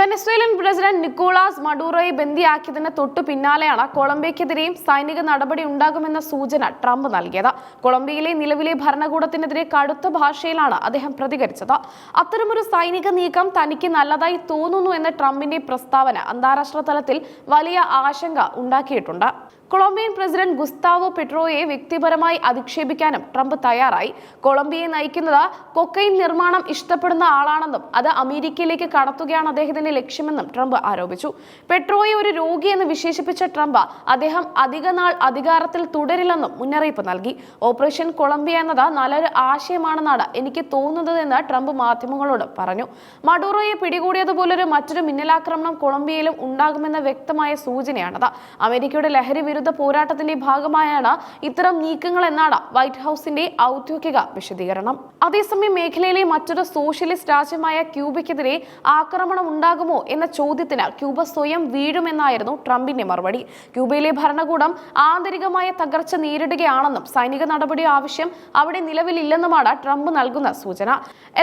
Venezuelan president Nicolas മഡൂറോയെ ബന്ദിയാക്കിയതിന് തൊട്ടു പിന്നാലെയാണ് കൊളംബിയക്കെതിരെയും സൈനിക നടപടി ഉണ്ടാകുമെന്ന സൂചന ട്രംപ് നൽകിയത്. കൊളംബിയയിലെ നിലവിലെ ഭരണകൂടത്തിനെതിരെ കടുത്ത ഭാഷയിലാണ് അദ്ദേഹം പ്രതികരിച്ചത്. അത്തരമൊരു സൈനിക നീക്കം തനിക്ക് നല്ലതായി തോന്നുന്നു എന്ന ട്രംപിന്റെ പ്രസ്താവന അന്താരാഷ്ട്ര തലത്തിൽ വലിയ ആശങ്ക ഉണ്ടാക്കിയിട്ടുണ്ട്. കൊളംബിയൻ പ്രസിഡന്റ് ഗുസ്താവോ പെട്രോയെ വ്യക്തിപരമായി അധിക്ഷേപിക്കാനും ട്രംപ് തയ്യാറായി. കൊളംബിയയെ നയിക്കുന്നത് കൊക്കൈൻ നിർമ്മാണം ഇഷ്ടപ്പെടുന്ന ആളാണെന്നും അത് അമേരിക്കയിലേക്ക് കടത്തുകയാണ് അദ്ദേഹത്തിന്റെ ലക്ഷ്യമെന്നും ട്രംപ് ആരോപിച്ചു. പെട്രോയെ ഒരു രോഗിയെന്ന് വിശേഷിപ്പിച്ച ട്രംപ് അദ്ദേഹം അധികനാൾ അധികാരത്തിൽ തുടരില്ലെന്നും മുന്നറിയിപ്പ് നൽകി. ഓപ്പറേഷൻ കൊളംബിയ എന്നത് നല്ലൊരു ആശയമാണെന്നാണ് എനിക്ക് തോന്നുന്നതെന്ന് ട്രംപ് മാധ്യമങ്ങളോട് പറഞ്ഞു. മഡൂറോയെ പിടികൂടിയതുപോലൊരു മറ്റൊരു മിന്നലാക്രമണം കൊളംബിയയിലും ഉണ്ടാകുമെന്ന വ്യക്തമായ സൂചനയാണത്. അമേരിക്കയുടെ ലഹരി വിരുദ്ധ പോരാട്ടത്തിന്റെ ഭാഗമായാണ് ഇത്തരം നീക്കങ്ങൾ എന്നാണ് വൈറ്റ് ഹൌസിന്റെ ഔദ്യോഗിക വിശദീകരണം. അതേസമയം മേഖലയിലെ മറ്റൊരു സോഷ്യലിസ്റ്റ് രാജ്യമായ ക്യൂബയ്ക്കെതിരെ ആക്രമണം ഉണ്ടാകുമോ എന്ന ചോദ്യത്തിന് ക്യൂബ സ്വയം വീഴുമെന്നായിരുന്നു ട്രംപിന്റെ മറുപടി. ക്യൂബയിലെ ഭരണകൂടം ആന്തരികമായ തകർച്ച നേരിടുകയാണെന്നും സൈനിക നടപടി ആവശ്യം അവിടെ നിലവിലില്ലെന്നുമാണ് ട്രംപ് നൽകുന്ന സൂചന.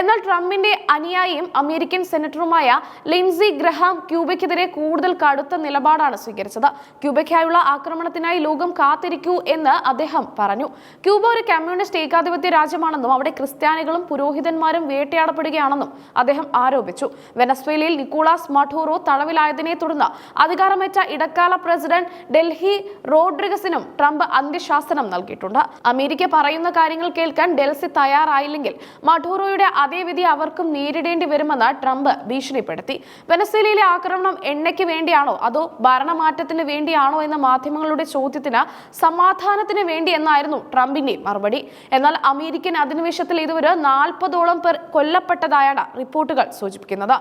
എന്നാൽ ട്രംപിന്റെ അനുയായിയും അമേരിക്കൻ സെനറ്ററുമായ ലിൻസി ഗ്രഹാം ക്യൂബയ്ക്കെതിരെ കൂടുതൽ കടുത്ത നിലപാടാണ് സ്വീകരിച്ചത്. ക്യൂബയ്ക്കായുള്ള ആക്രമണത്തിനായി ലോകം കാത്തിരിക്കൂ എന്ന് അദ്ദേഹം പറഞ്ഞു. ക്യൂബ ഒരു കമ്മ്യൂണിസ്റ്റ് ഏകാധിപത്യ രാജ്യമാണെന്നും അവിടെ ക്രിസ്ത്യാനികളും പുരോഹിതന്മാരും വേട്ടയാടപ്പെടുകയാണെന്നും അദ്ദേഹം ആരോപിച്ചു. വെനസ്വേലയിൽ നിക്കോളാസ് മഠൂറോ തടവിലായതിനെ തുടർന്ന് അധികാരമേറ്റ ഇടക്കാല പ്രസിഡന്റ് ഡൽഹി റോഡ്രിഗസിനും ട്രംപ് അന്ത്യശാസനം നൽകിയിട്ടുണ്ട്. അമേരിക്ക പറയുന്ന കാര്യങ്ങൾ കേൾക്കാൻ ഡൽഹി തയ്യാറായില്ലെങ്കിൽ മഠൂറോയുടെ അതേ വിധി അവർക്കും നേരിടേണ്ടി വരുമെന്ന് ട്രംപ് ഭീഷണിപ്പെടുത്തി. വെനസ്വേലയിലെ ആക്രമണം എണ്ണയ്ക്ക് വേണ്ടിയാണോ? അതോ ഭരണമാറ്റത്തിന് വേണ്ടിയാണോ എന്ന മാധ്യമങ്ങളുടെ ചോദ്യത്തിന് സമാധാനത്തിന് വേണ്ടി എന്നായിരുന്നു ട്രംപിന്റെ മറുപടി. എന്നാൽ അമേരിക്കൻ അധിനിവേശത്തിൽ ഇതുവരെ നാൽപ്പതോളം പേർ കൊല്ലപ്പെട്ടതായാണ് റിപ്പോർട്ടുകൾ സൂചിപ്പിക്കുന്നത്.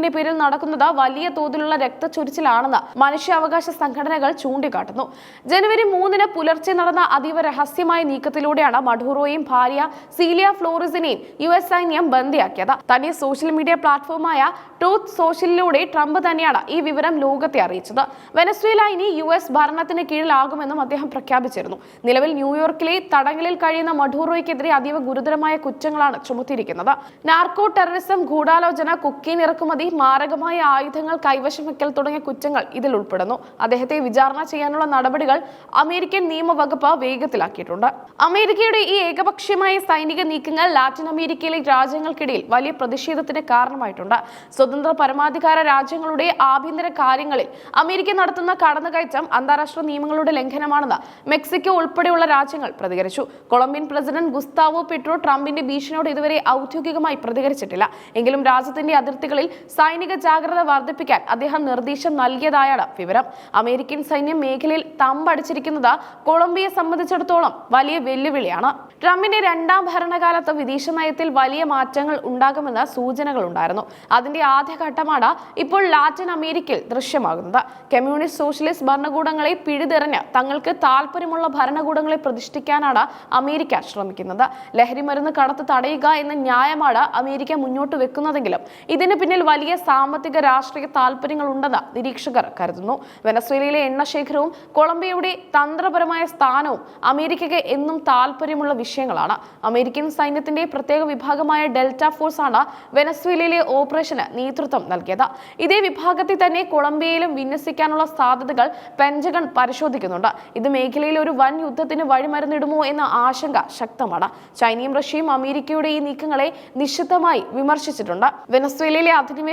സമാധാനത്തിന്റെ പേരിൽ നടക്കുന്നത് വലിയ തോതിലുള്ള രക്തച്ചൊരിച്ചിലാണെന്ന് മനുഷ്യാവകാശ സംഘടനകൾ ചൂണ്ടിക്കാട്ടുന്നു. ജനുവരി മൂന്നിന് പുലർച്ചെ നടന്ന അതീവ രഹസ്യമായ നീക്കത്തിലൂടെയാണ് മഡൂറോയും ഭാര്യ സീലിയ ഫ്ലോറിസിനെയും യു എസ് സൈന്യം ബന്ദിയാക്കിയത്. തന്നെ സോഷ്യൽ മീഡിയ പ്ലാറ്റ്ഫോമായ ട്രൂത്ത് സോഷ്യലിലൂടെ ട്രംപ് തന്നെയാണ് ഈ വിവരം ലോകത്തെ അറിയിച്ചത്. വെനസ്വേല ഇനി യു എസ് ഭരണത്തിന് കീഴിലാകുമെന്നും അദ്ദേഹം പ്രഖ്യാപിച്ചിരുന്നു. നിലവിൽ ന്യൂയോർക്കിലെ തടങ്കലിൽ കഴിയുന്ന മഡൂറോയ്ക്കെതിരെ അതീവ ഗുരുതരമായ കുറ്റങ്ങളാണ് ചുമത്തിയിരിക്കുന്നത്. നാർക്കോ ടെററിസം ഗൂഢാലോചന കുക്കീൻ ഇറക്കുമതി മാരകമായ ആയുധങ്ങൾ കൈവശം വയ്ക്കൽ തുടങ്ങിയ കുറ്റങ്ങൾ ഇതിൽ ഉൾപ്പെടുന്നു. അദ്ദേഹത്തെ വിചാരണ ചെയ്യാനുള്ള നടപടികൾ അമേരിക്കൻ നിയമവകുപ്പ് വേഗത്തിലാക്കിയിട്ടുണ്ട്. അമേരിക്കയുടെ ഈ ഏകപക്ഷീയമായ സൈനിക നീക്കങ്ങൾ ലാറ്റിൻ അമേരിക്കയിലെ രാജ്യങ്ങൾക്കിടയിൽ വലിയ പ്രതിഷേധത്തിന് കാരണമായിട്ടുണ്ട്. സ്വതന്ത്ര പരമാധികാര രാജ്യങ്ങളുടെ ആഭ്യന്തര കാര്യങ്ങളിൽ അമേരിക്ക നടത്തുന്ന കടന്നുകയറ്റം അന്താരാഷ്ട്ര നിയമങ്ങളുടെ ലംഘനമാണെന്ന് മെക്സിക്കോ ഉൾപ്പെടെയുള്ള രാജ്യങ്ങൾ പ്രതികരിച്ചു. കൊളംബിയൻ പ്രസിഡന്റ് ഗുസ്താവോ പെട്രോ ട്രംപിന്റെ ഭീഷണിയോട് ഇതുവരെ ഔദ്യോഗികമായി പ്രതികരിച്ചിട്ടില്ല. എങ്കിലും രാജ്യത്തിന്റെ അതിർത്തികളിൽ സൈനിക ജാഗ്രത വർദ്ധിപ്പിക്കാൻ അദ്ദേഹം നിർദ്ദേശം നൽകിയതായാണ് വിവരം. അമേരിക്കൻ സൈന്യം മേഖലയിൽ തമ്പടിച്ചിരിക്കുന്നത് കൊളംബിയയെ സംബന്ധിച്ചിടത്തോളം വലിയ വെല്ലുവിളിയാണ്. ട്രംപിന്റെ രണ്ടാം ഭരണകാലത്ത് വിദേശ നയത്തിൽ വലിയ മാറ്റങ്ങൾ ഉണ്ടാകുമെന്ന് സൂചനകൾ ഉണ്ടായിരുന്നു അതിന്റെ ആദ്യഘട്ടമാണ് ഇപ്പോൾ ലാറ്റിൻ അമേരിക്കയിൽ ദൃശ്യമാകുന്നത്. കമ്മ്യൂണിസ്റ്റ് സോഷ്യലിസ്റ്റ് ഭരണകൂടങ്ങളെ പിഴുതെറിഞ്ഞ് തങ്ങൾക്ക് താല്പര്യമുള്ള ഭരണകൂടങ്ങളെ പ്രതിഷ്ഠിക്കാനാണ് അമേരിക്ക ശ്രമിക്കുന്നത്. ലഹരി മരുന്ന് കടത്ത് തടയുക എന്ന ന്യായമാണ് അമേരിക്ക മുന്നോട്ട് വെക്കുന്നതെങ്കിലും ഇതിന് പിന്നിൽ വലിയ സാമ്പത്തിക രാഷ്ട്രീയ താല്പര്യങ്ങൾ ഉണ്ടെന്ന് നിരീക്ഷകർ കരുതുന്നു. വെനസ്വേലയിലെ എണ്ണശേഖരവും കൊളംബിയയുടെ തന്ത്രപരമായ സ്ഥാനവും അമേരിക്കയ്ക്ക് എന്നും താല്പര്യമുള്ള വിഷയങ്ങളാണ്. അമേരിക്കൻ സൈന്യത്തിന്റെ പ്രത്യേക വിഭാഗമായ ഡെൽറ്റ ഫോഴ്സ് ആണ് വെനസ്വേലയിലെ ഓപ്പറേഷന് നേതൃത്വം നൽകിയത്. ഇതേ വിഭാഗത്തിൽ തന്നെ കൊളംബിയയിലും വിന്യസിക്കാനുള്ള സാധ്യതകൾ പെൻജഗൺ പരിശോധിക്കുന്നുണ്ട്. ഇത് മേഖലയിൽ ഒരു വൻ യുദ്ധത്തിന് വഴിമരുന്നിടുമോ എന്ന ആശങ്ക ശക്തമാണ്. ചൈനയും റഷ്യയും അമേരിക്കയുടെ ഈ നീക്കങ്ങളെ നിശിതമായി വിമർശിച്ചിട്ടുണ്ട്. വെനസ്വേലയിലെ അധിനിവേശം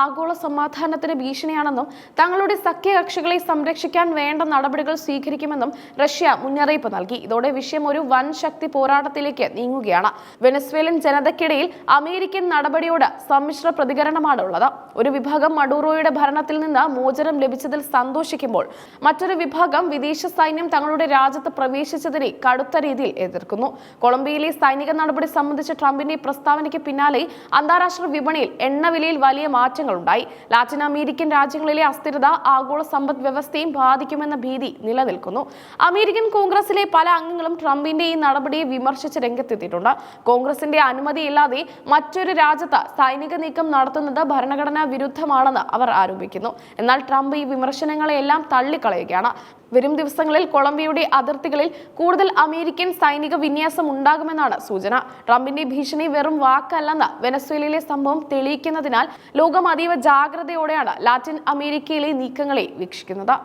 ആഗോള സമാധാനത്തിന് ഭീഷണിയാണെന്നും തങ്ങളുടെ സഖ്യകക്ഷികളെ സംരക്ഷിക്കാൻ വേണ്ട നടപടികൾ സ്വീകരിക്കുമെന്നും റഷ്യ മുന്നറിയിപ്പ് നൽകി. ഇതോടെ വിഷയം ഒരു വൻ ശക്തി പോരാട്ടത്തിലേക്ക് നീങ്ങുകയാണ്. വെനസ്വേലൻ ജനതയ്ക്കിടയിൽ അമേരിക്കൻ നടപടിയോട് സമ്മിശ്ര പ്രതികരണമാണ് ഉള്ളത് ഒരു വിഭാഗം മഡൂറോയുടെ ഭരണത്തിൽ നിന്ന് മോചനം ലഭിച്ചതിൽ സന്തോഷിക്കുമ്പോൾ മറ്റൊരു വിഭാഗം വിദേശ സൈന്യം തങ്ങളുടെ രാജ്യത്ത് പ്രവേശിച്ചതിനെ കടുത്ത രീതിയിൽ എതിർക്കുന്നു. കൊളംബിയയിലെ സൈനിക നടപടി സംബന്ധിച്ച ട്രംപിന്റെ പ്രസ്താവനയ്ക്ക് പിന്നാലെ അന്താരാഷ്ട്ര വിപണിയിൽ എണ്ണവിലയിൽ വലിയ മാറ്റങ്ങൾ ഉണ്ടായി ലാറ്റിൻ അമേരിക്കൻ രാജ്യങ്ങളിലെ അസ്ഥിരത ആഗോള സമ്പദ് വ്യവസ്ഥയും ബാധിക്കുമെന്ന ഭീതി നിലനിൽക്കുന്നു. അമേരിക്കൻ കോൺഗ്രസിലെ പല അംഗങ്ങളും ട്രംപിന്റെ ഈ നടപടിയെ വിമർശിച്ച് രംഗത്തെത്തിയിട്ടുണ്ട്. കോൺഗ്രസിന്റെ അനുമതിയില്ലാതെ മറ്റൊരു രാജ്യത്ത് സൈനിക നീക്കം നടത്തുന്നത് ഭരണഘടനാ വിരുദ്ധമാണെന്ന് അവർ ആരോപിക്കുന്നു. എന്നാൽ ട്രംപ് ഈ വിമർശനങ്ങളെയെല്ലാം തള്ളിക്കളയുകയാണ്. വരും ദിവസങ്ങളിൽ കൊളംബിയയുടെ അതിർത്തികളിൽ കൂടുതൽ അമേരിക്കൻ സൈനിക വിന്യാസം ഉണ്ടാകുമെന്നാണ് സൂചന. ട്രംപിന്റെ ഭീഷണി വെറും വാക്കല്ലെന്ന് വെനസ്വേലയിലെ സംഭവം തെളിയിക്കുന്നതിനാൽ ലോകം അതീവ ജാഗ്രതയോടെയാണ് ലാറ്റിൻ അമേരിക്കയിലെ നീക്കങ്ങളെ വീക്ഷിക്കുന്നത്.